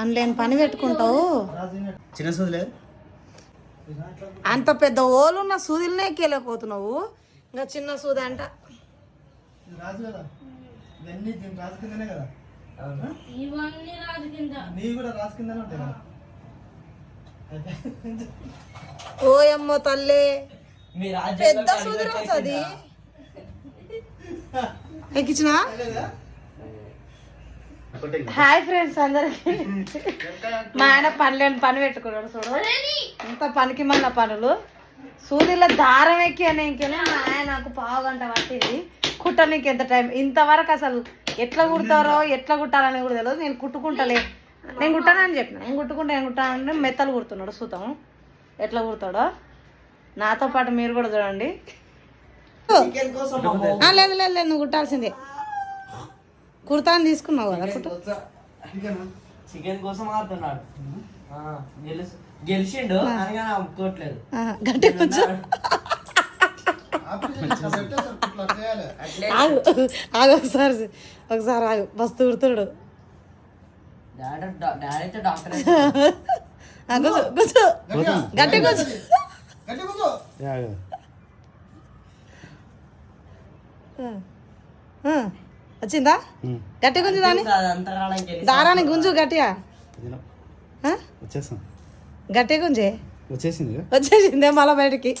పని లేని పని పెట్టుకుంటావు. చిన్న సూదులే. అంత పెద్ద ఓలున్న సూదిలనే ఎక్కేలేకపోతున్నావు. ఇంకా చిన్న సూది అంట. ఓయమ్మో తల్లి పెద్ద సూది రాసు అది. ఎక్కించినా? హాయ్ ఫ్రెండ్స్ అందరికి. మా ఆయన పని లేని పని పెట్టుకున్నాడు చూడు. ఇంత పనికి మన పనులు. సూదిలో దారం ఎక్కి అని ఇంకేనే మా ఆయన నాకు పావు గంట పట్టింది. కుట్టడానికి ఎంత టైం? ఇంతవరకు అసలు ఎట్లా కుడతారో ఎట్లా కుట్టాలని కూడా తెలియదు నేను కుట్టుకుంటలే. నేను కుట్టానని చెప్పిన. నేను కుట్టుకుంటా నేను కుట్టానంటే మెత్తలు కుడుతున్నాడు సూతం. ఎట్లా కుడతాడో? నాతో పాటు మీరు కూడా చూడండి. చికెన్ కోసం ఆ, లేదు లేదు లేదు నువ్వు కుట్టాల్సిందే. కుర్తా అని తీసుకున్నావు కదా చికెన్ కోసం ఆడుతున్నాడు. గెలిచిండు అని కానీ ఒప్పుకోవట్లేదు ఆహా, గట్టి కొంచెం. ఆగు ఆగు ఒకసారి ఒకసారి ఆగు. మస్తు గట్టి వచ్చిందా? గట్టి గుంజు దాని దారాన్ని గుంజు గట్టిగా? వచ్చేసాం. గట్టి గుంజే వచ్చేసింది వచ్చేసిందే మళ్ళీ బయటికి.